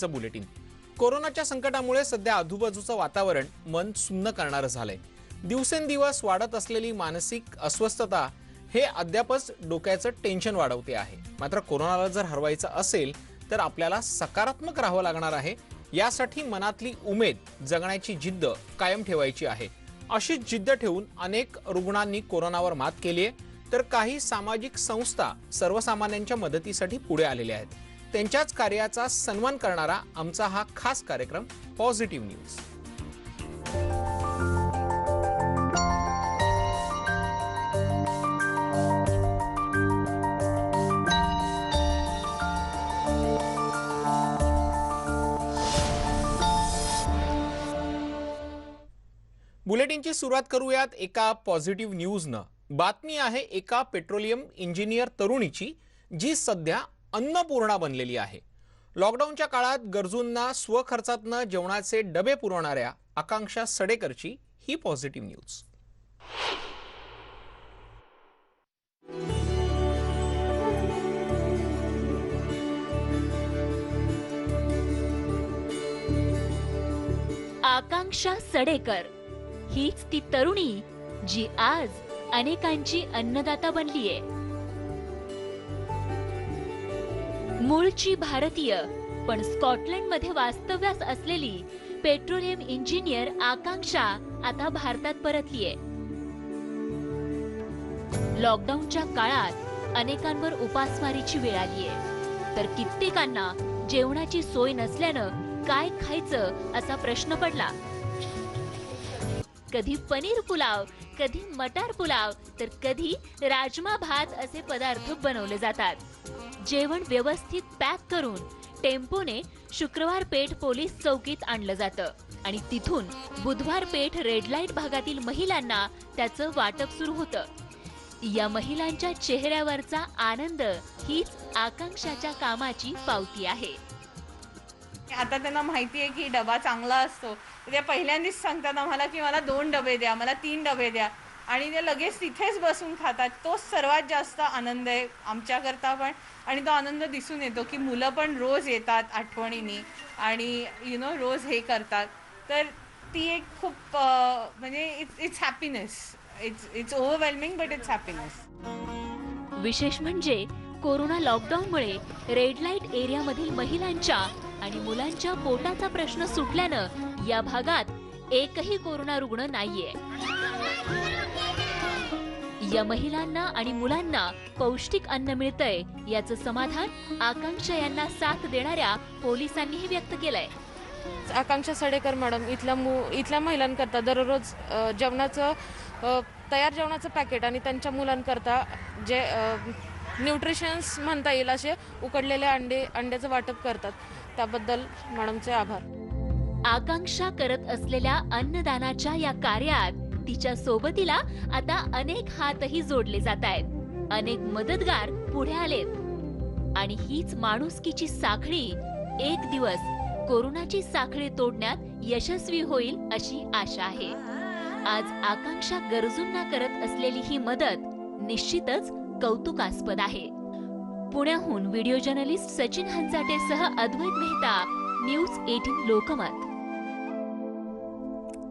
Bulletin. कोरोनाच्या संकटामुळे सध्या आजूबाजूचं वातावरण मन सुन्न करणारं झालंय. दिवसेंदिवस वाढत असलेली मानसिक अस्वस्थता हे अद्यापच डोक्याचं टेन्शन वाढवते आहे. मात्र कोरोनाला जर हरवायचं असेल तर आपल्याला सकारात्मक राहावं लागणार आहे. यासाठी मनातली उमेद जगण्याची जिद्द कायम ठेवायची आहे. अशीच जिद्द ठेवून अनेक रुग्णांनी कोरोनावर मात केली आहे तर काही सामाजिक संस्था सर्वसामान्यांच्या मदतीसाठी पुढे आलेल्या आहेत. त्यांच्याच कार्याचा सन्मान करणारा आमचा हा खास कार्यक्रम पॉझिटिव्ह न्यूज बुलेटिनची सुरुवात करूयात एका पॉझिटिव्ह न्यूजनं बातमी आहे एका पेट्रोलियम इंजिनियर तरुणीची जी सध्या अन्नपूर्णा बनलेली आहे. लॉकडाऊनच्या काळात गरजूंना स्वखर्चातनं जेवणाचे डबे पुरवणाऱ्या आकांक्षा सडेकरची ही पॉझिटिव्ह न्यूज. आकांक्षा सडेकर. हीच ती तरुणी जी आज अनेकांची अन्नदाता बनलीये. मूळची भारतीय पण स्कॉटलंडमध्ये वास्तव्यास असलेली पेट्रोलियम इंजिनियर आकांक्षा आता भारतात परतलीये. लॉकडाऊनच्या काळात अनेकांवर उपासमारीची वेळ आलीये. तर कित्येकांना जेवणाची सोय नसल्यानं काय खायचं असा प्रश्न पडला. कधी पनीर पुलाव कधी मटार पुलाव तर कधी राजमा भात असे पदार्थ बनवले जातात. जेवण व्यवस्थित पॅक करून टेम्पोने शुक्रवार पेठ पोलीस चौकीत आणलं जातं. आणि तिथून बुधवार पेठ रेड लाइट भागातील महिलांना त्याचं वाटप सुरू होतं. या महिलांच्या चेहऱ्यावरचा आनंद हीच आकांक्षाच्या कामाची पावती आहे. आता त्यांना माहिती आहे की डबा चांगला असतो. त्या पहिल्यांदाच सांगतात आम्हाला की मला दोन डबे द्या मला तीन डबे द्या. आणि ते लगेच तिथेच बसून खातात. तोच सर्वात जास्त आनंद आहे आमच्याकरता पण. आणि तो आनंद दिसून येतो की मुलं पण रोज येतात आठवणीने. आणि यु नो रोज हे करतात. तर ती एक खूप म्हणजे it's it's happiness it's it's overwhelming but it's happiness विशेष म्हणजे कोरोना लॉकडाऊनमुळे रेड लाइट एरियामधील महिलांच्या आणि मुलांच्या पोटाचा प्रश्न सुटल्यानं या भागात एकही कोरोना रुग्ण नाहीये. या महिलांना आणि मुलांना पौष्टिक अन्न मिळतंय याचं समाधान आकांक्षा यांना साथ देणाऱ्या पोलिसांनीही व्यक्त केलंय. आकांक्षा सडेकर मॅडम इथल्या मु इथल्या महिलांकरता दररोज जेवणाचं तयार जेवणाचं पॅकेट आणि त्यांच्या मुलांकरता जे न्यूट्रिशन्स म्हणता येईल असे उकडलेले अंडे अंड्याचं वाटप करतात. त्याबद्दल मॅडमचे आभार. आकांक्षा करत असलेल्या अन्नदानाच्या या कार्यात तिच्या सोबतीला आता अनेक हातही जोडले जात आहेत. अनेक मदतगार पुढे आलेत. आणि हीच माणुसकीची साखळी एक दिवस कोरोनाची साखळी तोडण्यात यशस्वी होईल अशी आशा आहे. आज आकांक्षा गरजूंना करत असलेली ही मदत निश्चितच कौतुकास्पद आहे. पुण्याहून व्हिडिओ जर्नलिस्ट सचिन हंचाटेसह अद्वैत मेहता न्यूज एटीन लोकमत.